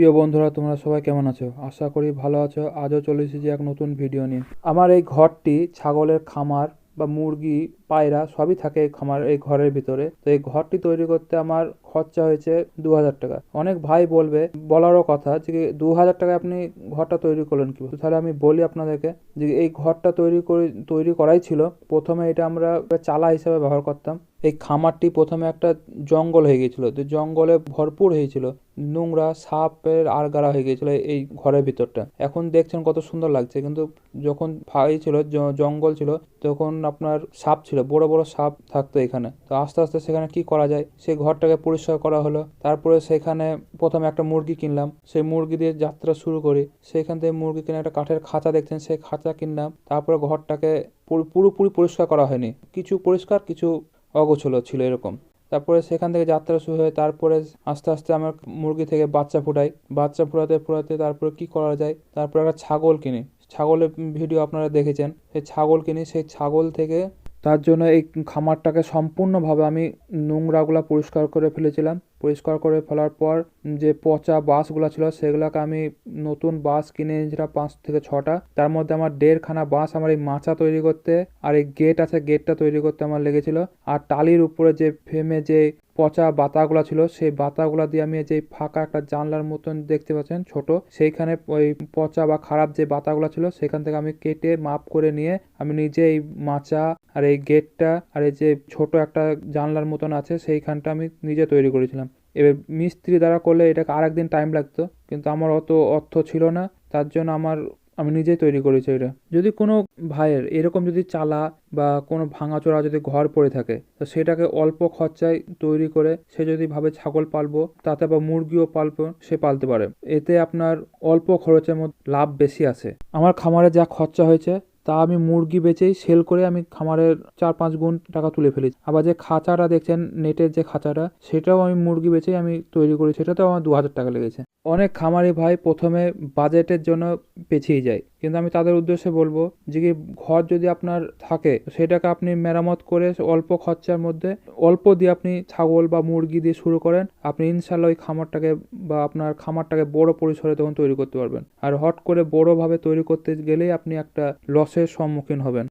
প্রিয় বন্ধুরা, তোমরা সবাই কেমন আছো? আশা করি ভালো আছো। আজও চলে এসেছি এক নতুন ভিডিও নিয়ে। আমার এই ঘরটি ছাগলের খামার বা মুরগি পায়রা সবই থাকে খামার, এই ঘরের ভিতরে। তো এই ঘরটি তৈরি করতে আমার খরচা হয়েছে দু হাজার টাকা। অনেক ভাই বলবে, বলারও কথা যে দু হাজার টাকায় আপনি ঘরটা তৈরি করলেন কি তাহলে আমি বলি আপনাদেরকে যে এই ঘরটা তৈরি করে, তৈরি করাই ছিল। প্রথমে এটা আমরা চালা হিসাবে ব্যবহার করতাম। এই খামারটি প্রথমে একটা জঙ্গল হয়ে গিয়েছিল। তো জঙ্গলে ভরপুর হয়েছিল। নোংরা, সাপের আরগারা হয়ে গিয়েছিল এই ঘরের ভিতরটা। এখন দেখছেন কত সুন্দর লাগছে। কিন্তু যখন ফাই ছিল জঙ্গল ছিল, তখন আপনার সাপ ছিল বড় বড় সাপ থাকতো এখানে। তো আস্তে আস্তে সেখানে কি করা যায়? সেই ঘরটাকে পরিষ্কার করা হলো। তারপরে সেখানে প্রথমে একটা মুরগি কিনলাম। সেই মুরগি দিয়ে যাত্রা শুরু করি। সেখান থেকে মুরগি কিনে একটা কাঠের খাঁচা দেখছেন সেই খাঁচা কিনলাম। তারপরে ঘরটাকে পুরো- পুরোপুরি পরিষ্কার করা হয়নি। কিছু পরিষ্কার, কিছু অগোছলো ছিল এরকম। তারপরে সেখান থেকে যাত্রা শুরু হয় তারপরে আস্তে আস্তে আমার মুরগি থেকে বাচ্চা ফোটাই। বাচ্চা ফোটাতে ফোটাতে তারপরে কি করা যায়? তারপরে একটা ছাগল কিনি। ছাগলের ভিডিও আপনারা দেখেছেন। সেই ছাগল কিনি। সেই ছাগল থেকে তার জন্য এই খামারটাকে সম্পূর্ণভাবে আমি নোংরাগুলো পরিষ্কার করে ফেলেছিলাম। পরিষ্কার করে ফেলার পর যে পচা বাঁশগুলো ছিল সেগুলোকে আমি নতুন বাঁশ কিনে এনেছিলাম পাঁচ থেকে ছটা। তার মধ্যে আমার দেড়খানা বাঁশ আমার এই মাচা তৈরি করতে আর এই গেট আছে, গেটটা তৈরি করতে আমার লেগেছিল। আর টালির উপরে যে ফ্রেমে যে পচা বাতাগুলা ছিল, সেই বাতাগুলা দিয়ে আমি যে ফাঁকা একটা জানলার মতন দেখতে পাচ্ছেন, ছোট, সেইখানে ওই পচা বা খারাপ যে বাতাগুলো ছিল সেখান থেকে আমি কেটে মাপ করে নিয়ে আমি নিজে এই মাচা আর এই গেটটা আর এই যে ছোট একটা জানলার মতন আছে, সেইখানটা আমি নিজে তৈরি করেছিলাম। এবার মিস্ত্রি দ্বারা করলে এটাকে আর একদিন টাইম লাগতো, কিন্তু আমার অত অর্থ ছিল না, তার জন্য আমার, আমি নিজেই তৈরি করেছি এটা। যদি কোনো ভাইয়ের এরকম যদি চালা বা কোনো ভাঙাচোরা যদি ঘর পড়ে থাকে, তো সেটাকে অল্প খরচায় তৈরি করে সে যদি ভাবে ছাগল পালবো, তাতে বা মুরগিও পালবো, সে পালতে পারে। এতে আপনার অল্প খরচের মধ্যে লাভ বেশি আসে আমার খামারে যা খরচা হয়েছে তা আমি মুরগি বেচেই সেল করে আমি খামারের চার পাঁচ গুণ টাকা তুলে ফেলেছি। আবার যে খাঁচাটা দেখছেন নেটের যে খাঁচাটা, সেটাও আমি মুরগি বেচেই আমি তৈরি করি সেটাতেও আমার দু হাজার টাকা লেগেছে। অনেক খামারি ভাই প্রথমে বাজেটের জন্য পেছিয়ে যায়। কিন্তু আমি তাদের উদ্দেশ্যে বলব যে কি, ঘর যদি আপনার থাকে, সেটাকে আপনি মেরামত করে অল্প খরচার মধ্যে অল্প দিয়ে আপনি ছাগল বা মুরগি দিয়ে শুরু করেন, আপনি ইনশাল্লাহ ওই খামারটাকে বা আপনার খামারটাকে বড় পরিসরে তখন তৈরি করতে পারবেন। আর হট করে বড়ভাবে তৈরি করতে গেলেই আপনি একটা লসের সম্মুখীন হবেন।